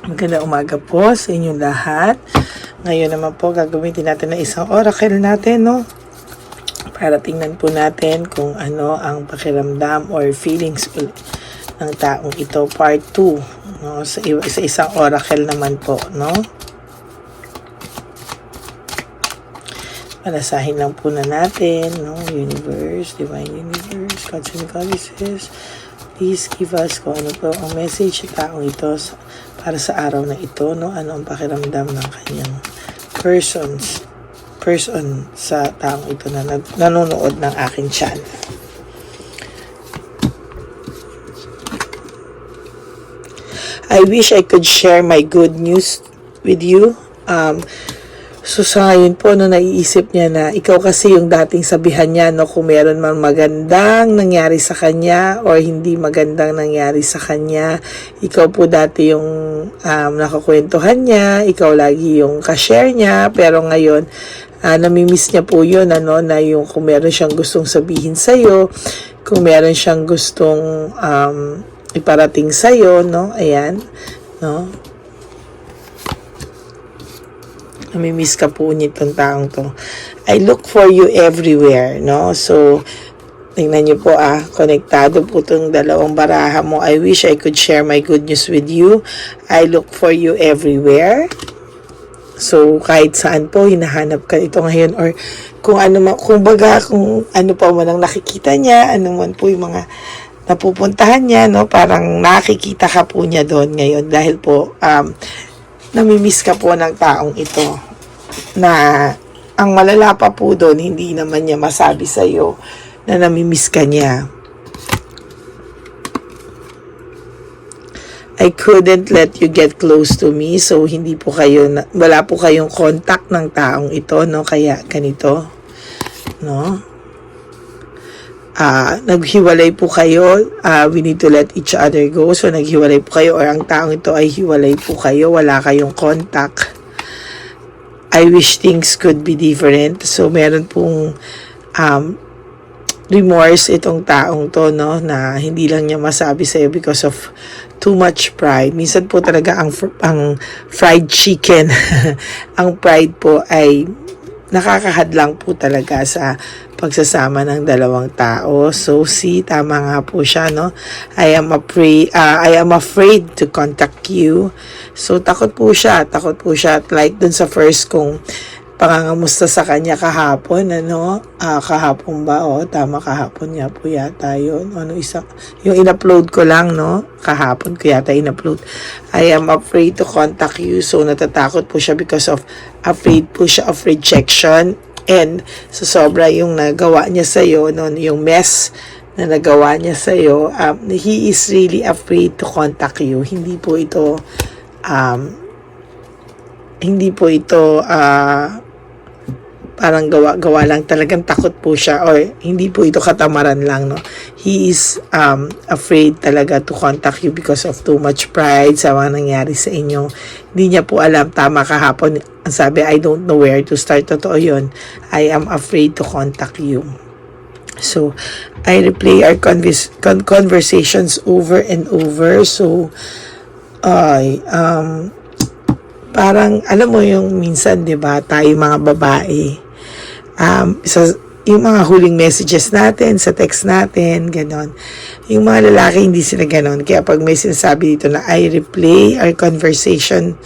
Magandang umaga po sa inyong lahat. Ngayon naman po gagamitin natin na isang oracle natin, no? Para tingnan po natin kung ano ang pakiramdam or feelings ng taong ito. Part 2, no? Sa, sa isang oracle naman po, no? Palasahin lang po na natin, no? Universe, Divine Universe, Gods and Goddesses. Please give us kung ano po ang message sa taong ito sa- para sa araw na ito, no? Ano ang pakiramdam ng kanyang persons, person sa taong ito na nanonood ng aking channel. I wish I could share my good news with you. Um, So sa ngayon po, no, naiisip niya na ikaw kasi yung dating sabihan niya, no, kung meron man magandang nangyari sa kanya or hindi magandang nangyari sa kanya, ikaw po dati yung um, nakakwentuhan niya, ikaw lagi yung ka-share niya, pero ngayon, uh, namimiss niya po yun, ano, na yung kung meron siyang gustong sabihin sa'yo, kung meron siyang gustong um, iparating sa'yo, no, ayan, no, namimiss ka po nitong taong to. I look for you everywhere, no? So, tingnan niyo po ah, konektado po itong dalawang baraha mo. I wish I could share my good news with you. I look for you everywhere. So, kahit saan po, hinahanap ka ito ngayon or kung ano man, kung baga, kung ano pa man ang nakikita niya, ano man po yung mga napupuntahan niya, no? Parang nakikita ka po niya doon ngayon dahil po, um, namimiss ka po ng taong ito na ang malala pa po doon, hindi naman niya masabi sa iyo na namimiss ka niya. I couldn't let you get close to me so hindi po kayo na, wala po kayong contact ng taong ito no kaya ganito no ah naghiwalay po kayo. Ah we need to let each other go. So naghiwalay po kayo or ang taong ito ay hiwalay po kayo. Wala kayong contact. I wish things could be different. So meron pong um remorse itong taong to no na hindi lang niya masabi sa because of too much pride. Minsan po talaga ang ang fried chicken ang pride po ay nakakahadlang po talaga sa pagsasama ng dalawang tao. So, see, tama nga po siya, no? I am afraid, ah, I am afraid to contact you. So, takot po siya, takot po siya. Like dun sa first kong pangangamusta sa kanya kahapon, ano? Ah, kahapon ba? O, tama kahapon nga po yata yun. Ano isa? Yung in-upload ko lang, no? Kahapon ko yata in-upload. I am afraid to contact you. So, natatakot po siya because of afraid po siya of rejection and sa sobra yung nagawa niya sa iyo no yung mess na nagawa niya sa iyo um, he is really afraid to contact you hindi po ito um, hindi po ito ah, parang gawa-gawa lang talagang takot po siya or hindi po ito katamaran lang no? He is um, afraid talaga to contact you because of too much pride sa mga nangyari sa inyo. Hindi niya po alam tama kahapon ang sabi I don't know where to start. Totoo yun. I am afraid to contact you. So I replay our convers- con- conversations over and over. So ay um parang alam mo yung minsan 'di ba tayo mga babae um sa yung mga huling messages natin sa text natin ganon. Yung mga lalaki hindi sila ganon. Kaya pag may sinasabi dito na I replay our conversation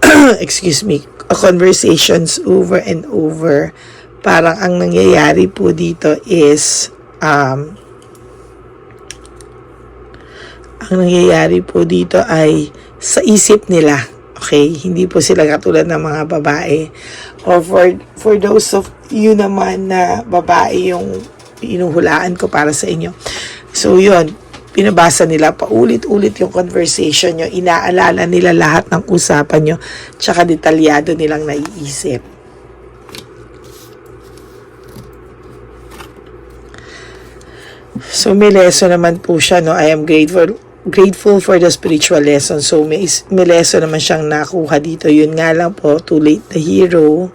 excuse me conversations over and over parang ang nangyayari po dito is um ang nangyayari po dito ay sa isip nila Okay, hindi po sila katulad ng mga babae. Or for, for those of you naman na babae yung inuhulaan ko para sa inyo. So, yun, pinabasa nila paulit-ulit yung conversation nyo, inaalala nila lahat ng usapan nyo, tsaka detalyado nilang naiisip. So, may lesson naman po siya, no? I am grateful grateful for the spiritual lesson. So, may, may lesson naman siyang nakuha dito. Yun nga lang po, too late the hero.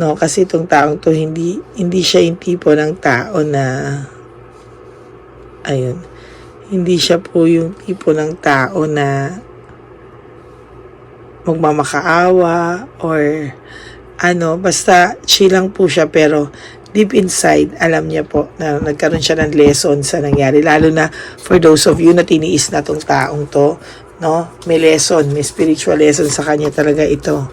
No, kasi itong taong to, hindi, hindi siya yung tipo ng tao na, ayun, hindi siya po yung tipo ng tao na magmamakaawa or ano, basta chill lang po siya pero deep inside, alam niya po na nagkaroon siya ng lesson sa nangyari. Lalo na for those of you na tiniis na tong taong to, no? May lesson, may spiritual lesson sa kanya talaga ito.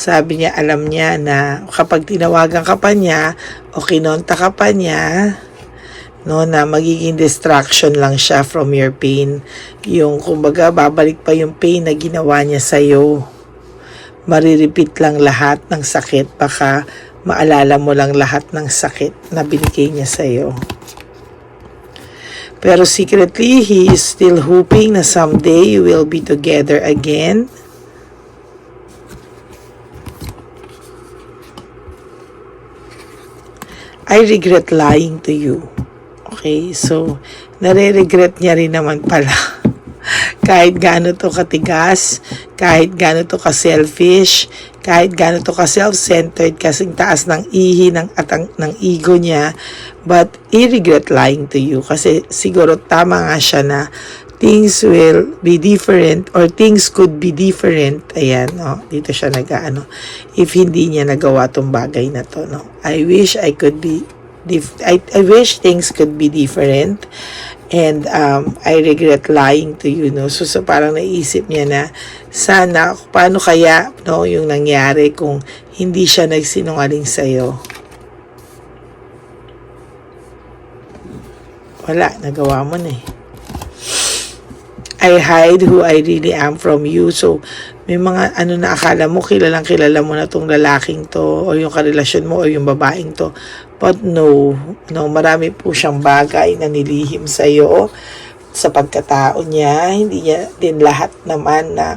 Sabi niya, alam niya na kapag tinawagan ka pa niya o kinonta ka pa niya, no, na magiging distraction lang siya from your pain. Yung, kumbaga, babalik pa yung pain na ginawa niya sa'yo. Mariripit lang lahat ng sakit. Baka maalala mo lang lahat ng sakit na binigay niya sa'yo. Pero secretly, he is still hoping na someday you will be together again. I regret lying to you. Okay, so nare-regret niya rin naman pala. kahit gaano to katigas, kahit gaano to ka-selfish, kahit gaano to ka-self-centered kasing taas ng ihi ng atang ng ego niya, but I regret lying to you kasi siguro tama nga siya na things will be different or things could be different. Ayan, no? Dito siya nag-ano. If hindi niya nagawa tong bagay na to, no? I wish I could be dif- I, I wish things could be different and um, I regret lying to you no so, so parang naisip niya na sana paano kaya no yung nangyari kung hindi siya nagsinungaling sa wala nagawa mo na eh I hide who I really am from you. So, may mga ano na akala mo, kilalang kilala mo na tong lalaking to, o yung karelasyon mo, o yung babaeng to. But no, no, marami po siyang bagay na nilihim sa iyo sa pagkatao niya. Hindi niya din lahat naman na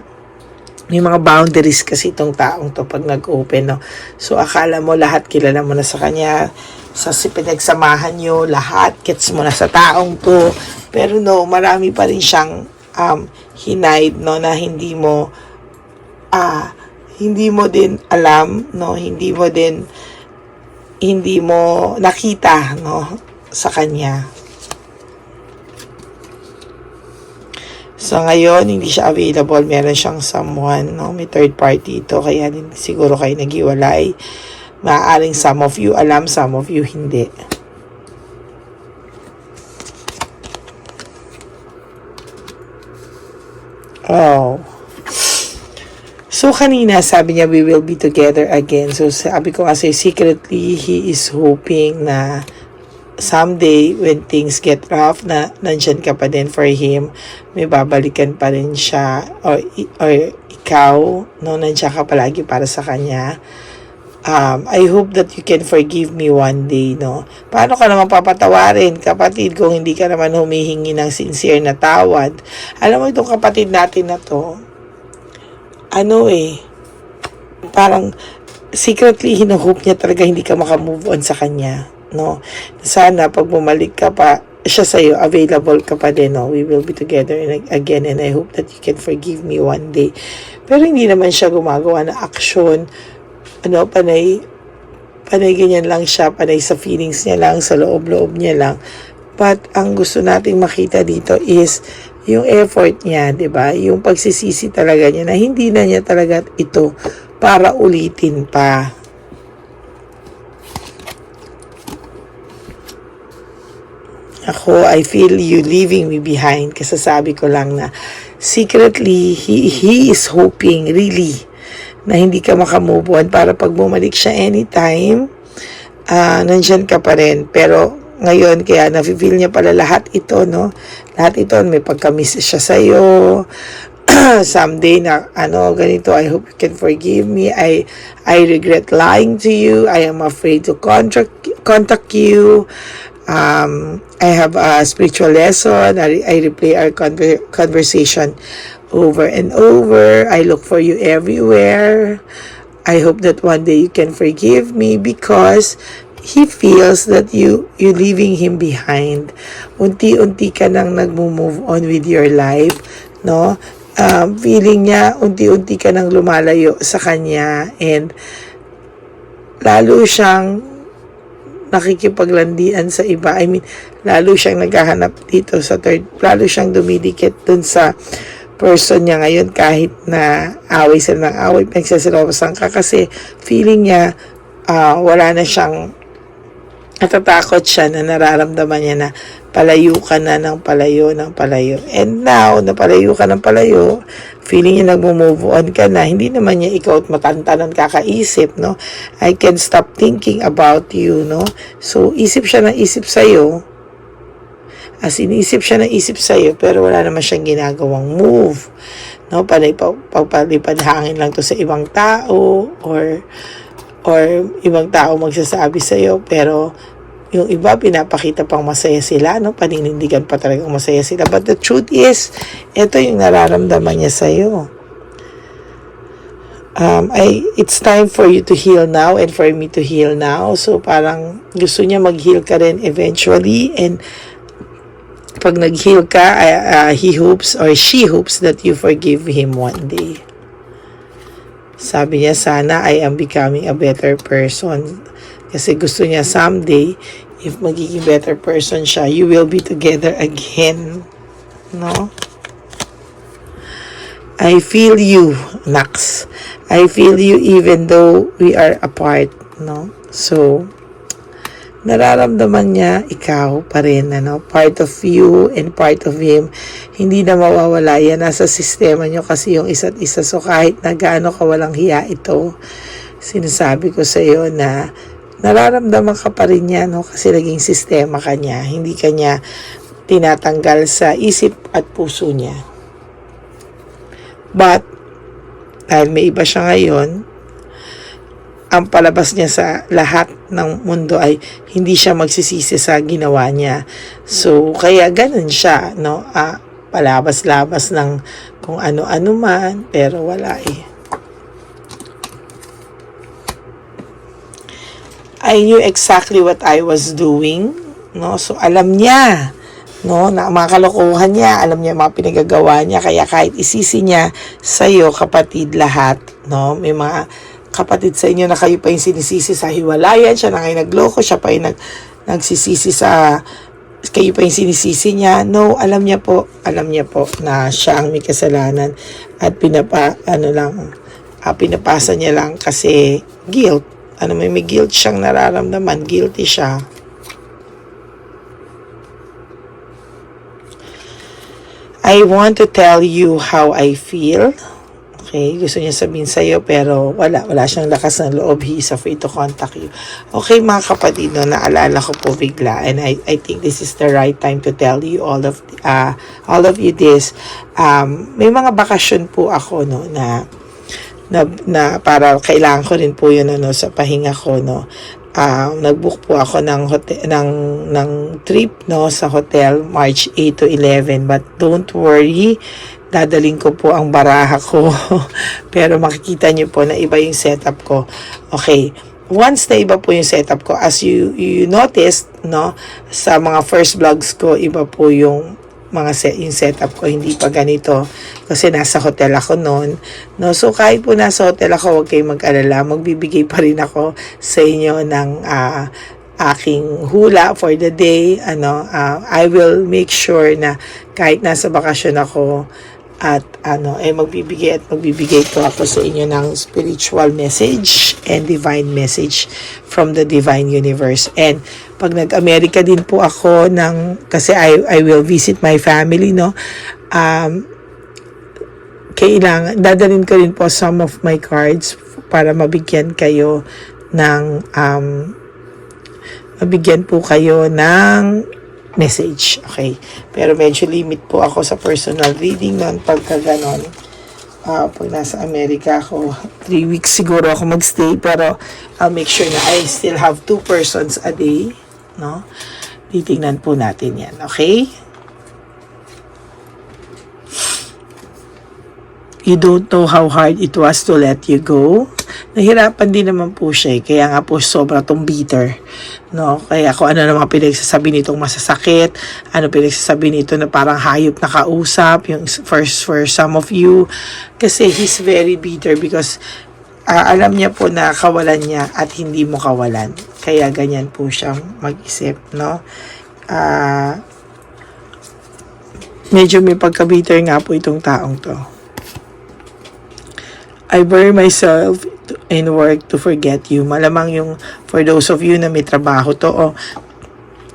may mga boundaries kasi itong taong to pag nag-open. No? So, akala mo lahat kilala mo na sa kanya, sa si pinagsamahan nyo, lahat, gets mo na sa taong to. Pero no, marami pa rin siyang um, hinide, no, na hindi mo, ah, hindi mo din alam, no, hindi mo din, hindi mo nakita, no, sa kanya. So, ngayon, hindi siya available. Meron siyang someone, no? May third party ito. Kaya siguro kayo naghiwalay. Maaaring some of you alam, some of you hindi. Oh. So, kanina, sabi niya, we will be together again. So, sabi ko kasi, secretly, he is hoping na someday, when things get rough, na nandyan ka pa din for him, may babalikan pa rin siya, or, or ikaw, no, nandyan ka palagi para sa kanya. Um, I hope that you can forgive me one day, no? Paano ka naman papatawarin, kapatid, kung hindi ka naman humihingi ng sincere na tawad? Alam mo itong kapatid natin na to, ano eh, parang secretly hinuhope niya talaga hindi ka makamove on sa kanya, no? Sana pag bumalik ka pa, siya sa'yo, available ka pa din, no? We will be together in- again and I hope that you can forgive me one day. Pero hindi naman siya gumagawa na action, ano, panay, panay ganyan lang siya, panay sa feelings niya lang, sa loob-loob niya lang. But ang gusto nating makita dito is yung effort niya, 'di ba? Yung pagsisisi talaga niya na hindi na niya talaga ito para ulitin pa. Ako, I feel you leaving me behind kasi sabi ko lang na secretly, he, he is hoping really na hindi ka makamove on para pag bumalik siya anytime, ah nandyan ka pa rin. Pero ngayon, kaya nafe-feel niya pala lahat ito, no? Lahat ito, may pagka-miss siya sa'yo. Someday na, ano, ganito, I hope you can forgive me. I, I regret lying to you. I am afraid to contact, contact you. Um, I have a spiritual lesson. I, I replay our conver- conversation over and over. I look for you everywhere. I hope that one day you can forgive me because he feels that you you leaving him behind. Unti-unti ka nang nagmo-move on with your life, no? Um, feeling niya unti-unti ka nang lumalayo sa kanya and lalo siyang nakikipaglandian sa iba. I mean, lalo siyang naghahanap dito sa third, lalo siyang dumidikit dun sa person niya ngayon kahit na away sila ng away, pinagsasilawasan ka kasi feeling niya ah, wala na siyang natatakot siya na nararamdaman niya na palayo ka na ng palayo ng palayo. And now, na palayo ka ng palayo, feeling niya nagmo-move on ka na, hindi naman niya ikaw at matantanan kakaisip, no? I can stop thinking about you, no? So, isip siya ng isip sa'yo, as inisip siya ng isip sa'yo, pero wala naman siyang ginagawang move. No, palipad, pagpalipad hangin lang to sa ibang tao or or ibang tao magsasabi sa iyo pero yung iba pinapakita pang masaya sila no? Paninindigan pa talagang masaya sila. But the truth is ito yung nararamdaman niya sa iyo um, I, it's time for you to heal now and for me to heal now. So parang gusto niya mag-heal ka rin eventually and pag nag-heal ka uh, he hopes or she hopes that you forgive him one day sabi niya, sana I am becoming a better person. Kasi gusto niya someday, if magiging better person siya, you will be together again. No? I feel you, Nax. I feel you even though we are apart. No? So, nararamdaman niya ikaw pa rin, ano, part of you and part of him. Hindi na mawawala yan. Nasa sistema niyo kasi yung isa't isa. So, kahit na gaano ka walang hiya ito, sinasabi ko sa iyo na nararamdaman ka pa rin niya, no? Kasi naging sistema ka niya. Hindi ka niya tinatanggal sa isip at puso niya. But, dahil may iba siya ngayon, ang palabas niya sa lahat ng mundo ay hindi siya magsisisi sa ginawa niya. So, kaya ganun siya, no? Ah, palabas-labas ng kung ano-ano man, pero wala eh. I knew exactly what I was doing, no? So, alam niya, no, na mga kalokohan niya, alam niya mga pinagagawa niya, kaya kahit isisi niya sa'yo, kapatid, lahat, no? May mga kapatid sa inyo na kayo pa yung sinisisi sa hiwalayan, siya na kayo nagloko, siya pa yung nag, nagsisisi sa kayo pa yung sinisisi niya. No, alam niya po, alam niya po na siya ang may kasalanan at pinapa, ano lang, ah, pinapasa niya lang kasi guilt. Ano, may, may guilt siyang nararamdaman, guilty siya. I want to tell you how I feel. Okay, gusto niya sabihin sa'yo pero wala, wala siyang lakas ng loob. He is afraid to contact you. Okay mga kapatid, no, naalala ko po bigla and I, I think this is the right time to tell you all of uh, all of you this. Um, may mga bakasyon po ako no na na, na para kailangan ko rin po yun ano, sa pahinga ko no um, nagbook po ako ng hotel ng ng trip no sa hotel March 8 to 11 but don't worry dadaling ko po ang baraha ko. Pero makikita niyo po na iba yung setup ko. Okay once na iba po yung setup ko as you you noticed no sa mga first vlogs ko iba po yung mga set, yung setup ko hindi pa ganito. Kasi nasa hotel ako noon. No so kahit po nasa hotel ako huwag kayong mag-alala. Magbibigay pa rin ako sa inyo ng ah, aking hula for the day. Ano ah, I will make sure na kahit nasa bakasyon ako at ano eh magbibigay at magbibigay po ako sa inyo ng spiritual message and divine message from the divine universe. And pag nag-America din po ako ng kasi I, I will visit my family no um kailangan dadalhin ko rin po some of my cards para mabigyan kayo ng um mabigyan po kayo ng message. Okay. Pero medyo limit po ako sa personal reading noon pagka ganon. Ah, pag nasa Amerika ako, 3 weeks siguro ako magstay pero I'll make sure na I still have two persons a day. No? Titingnan po natin yan. Okay? You don't know how hard it was to let you go. Nahirapan din naman po siya eh. Kaya nga po sobra tong bitter. No? Kaya kung ano naman pinagsasabi nitong masasakit, ano pinagsasabi nito na parang hayop na kausap, yung first for some of you. Kasi he's very bitter because ah, alam niya po na kawalan niya at hindi mo kawalan. Kaya ganyan po siyang mag-isip, no? Ah, medyo may pagka-bitter nga po itong taong to. I bury myself in work to forget you. Malamang yung for those of you na may trabaho to o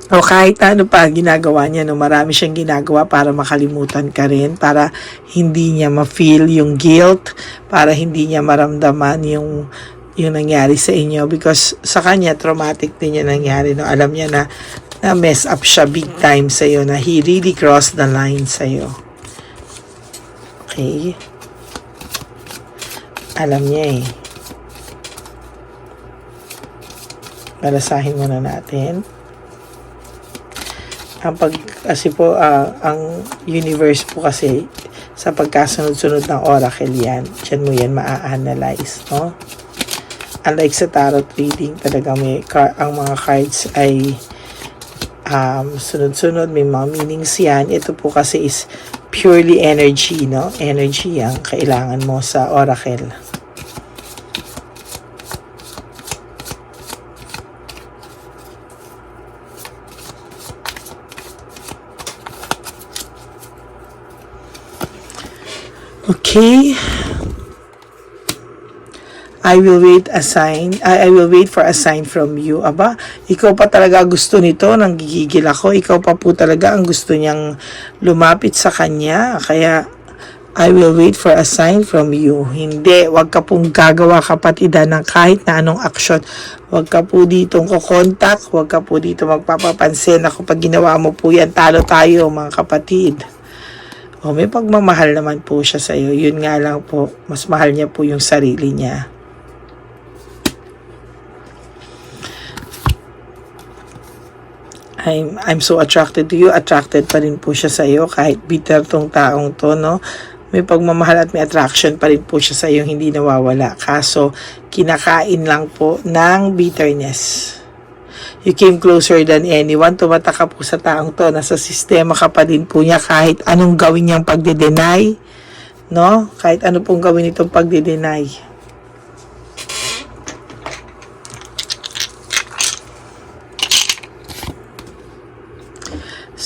o kahit ano pa ginagawa niya, no, marami siyang ginagawa para makalimutan ka rin, para hindi niya ma-feel yung guilt, para hindi niya maramdaman yung yung nangyari sa inyo. Because sa kanya traumatic din yung nangyari no. Alam niya na na mess up siya big time sa iyo na he really crossed the line sa iyo okay? Alam niya eh. Balasahin muna natin ang pag kasi po ah, ang universe po kasi sa pagkasunod-sunod ng oracle yan dyan mo yan maa-analyze no? Unlike sa tarot reading talaga may ang mga cards ay um, sunod-sunod may mga meanings yan. Ito po kasi is purely energy no? Energy ang kailangan mo sa oracle Okay. I will wait a sign. I, I will wait for a sign from you. Aba, ikaw pa talaga gusto nito. Nang gigigil ako. Ikaw pa po talaga ang gusto niyang lumapit sa kanya. Kaya, I will wait for a sign from you. Hindi, wag ka pong gagawa kapatida ng kahit na anong aksyon. Wag ka po ditong kukontak. Wag ka po dito magpapapansin. Ako pag ginawa mo po yan, talo tayo mga kapatid. O may pagmamahal naman po siya sa iyo. Yun nga lang po, mas mahal niya po yung sarili niya. I'm, I'm so attracted to you. Attracted pa rin po siya sa iyo kahit bitter tong taong to, no? May pagmamahal at may attraction pa rin po siya sa iyo, hindi nawawala. Kaso, kinakain lang po ng bitterness. You came closer than anyone. Tumata ka po sa taong to. Nasa sistema ka pa din po niya kahit anong gawin niyang pagde-deny. No? Kahit ano pong gawin itong pagde-deny.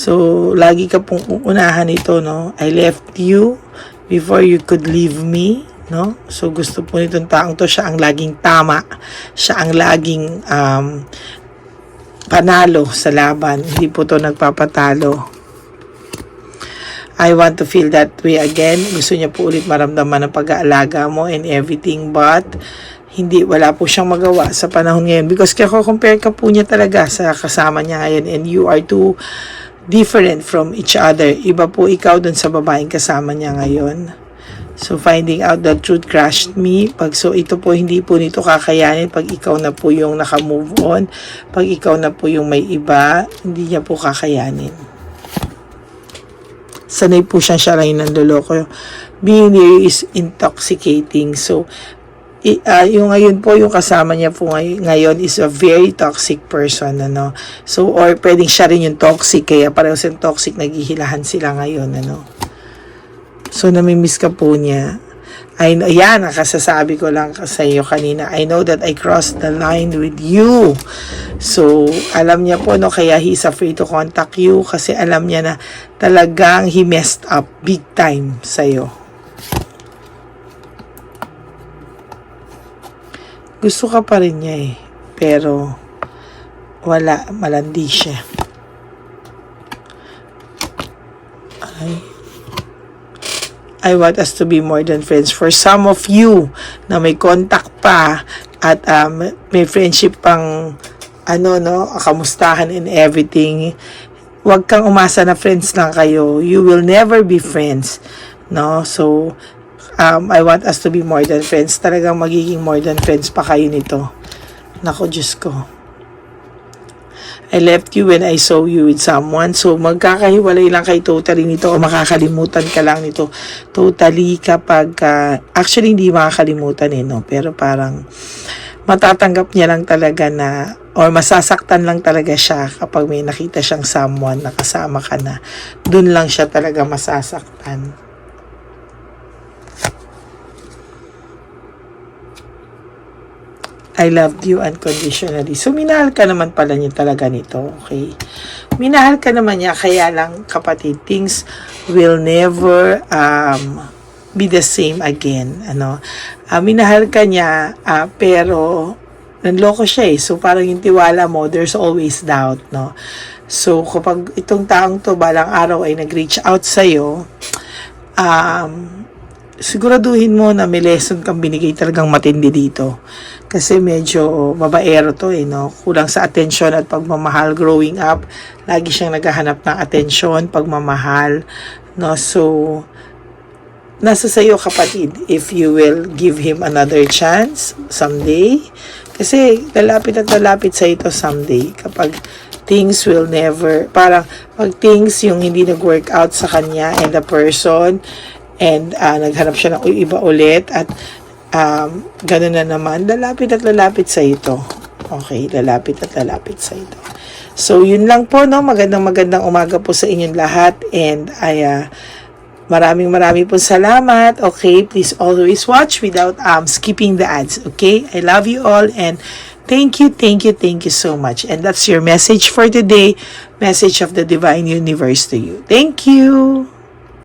So, lagi ka pong uunahan ito, no? I left you before you could leave me, no? So, gusto po nitong taong to, siya ang laging tama. Siya ang laging um, panalo sa laban. Hindi po to nagpapatalo. I want to feel that way again. Gusto niya po ulit maramdaman ang pag-aalaga mo and everything but hindi, wala po siyang magawa sa panahon ngayon because kaya compare ka po niya talaga sa kasama niya ngayon and you are too different from each other. Iba po ikaw dun sa babaeng kasama niya ngayon. So, finding out the truth crushed me. Pag, so, ito po, hindi po nito kakayanin pag ikaw na po yung naka-move on. Pag ikaw na po yung may iba, hindi niya po kakayanin. Sanay po siyang siya lang yung nanduloko. Being you is intoxicating. So, i- ah, yung ngayon po, yung kasama niya po ngay- ngayon is a very toxic person, ano. So, or pwedeng siya rin yung toxic, kaya pareho silang toxic, naghihilahan sila ngayon, ano. So, namimiss ka po niya. I know, yan, ang kasasabi ko lang sa iyo kanina. I know that I crossed the line with you. So, alam niya po, no, kaya he's afraid to contact you kasi alam niya na talagang he messed up big time sa iyo. Gusto ka pa rin niya eh. Pero, wala, malandi siya. Ay. I want us to be more than friends. For some of you na may contact pa at um, may friendship pang ano no, kamustahan and everything, wag kang umasa na friends lang kayo. You will never be friends. No? So, um, I want us to be more than friends. Talagang magiging more than friends pa kayo nito. Nako, Diyos ko. I left you when I saw you with someone. So, magkakahiwalay lang kay totally nito o makakalimutan ka lang nito totally kapag, ah, actually hindi makakalimutan eh, no? Pero parang matatanggap niya lang talaga na or masasaktan lang talaga siya kapag may nakita siyang someone na kasama ka na. Doon lang siya talaga masasaktan. I loved you unconditionally. So, minahal ka naman pala niya talaga nito, okay? Minahal ka naman niya, kaya lang, kapatid, things will never um, be the same again. Ano? Ah, minahal ka niya, ah, pero nanloko siya eh. So, parang yung tiwala mo, there's always doubt, no? So, kapag itong taong to, balang araw ay nag-reach out sa'yo, um, siguraduhin mo na may lesson kang binigay talagang matindi dito. Kasi medyo babaero to eh, no? Kulang sa atensyon at pagmamahal growing up. Lagi siyang naghahanap ng atensyon, pagmamahal, no? So, nasa sa'yo kapatid if you will give him another chance someday. Kasi lalapit at lalapit sa ito someday kapag things will never, parang pag things yung hindi nag-work out sa kanya and the person and uh, naghanap siya ng iba ulit at um, ganun na naman, lalapit at lalapit sa ito. Okay, lalapit at lalapit sa ito. So, yun lang po, no? Magandang magandang umaga po sa inyong lahat and I, uh, Maraming maraming po salamat. Okay, please always watch without um skipping the ads. Okay? I love you all and thank you, thank you, thank you so much. And that's your message for today. Message of the Divine Universe to you. Thank you.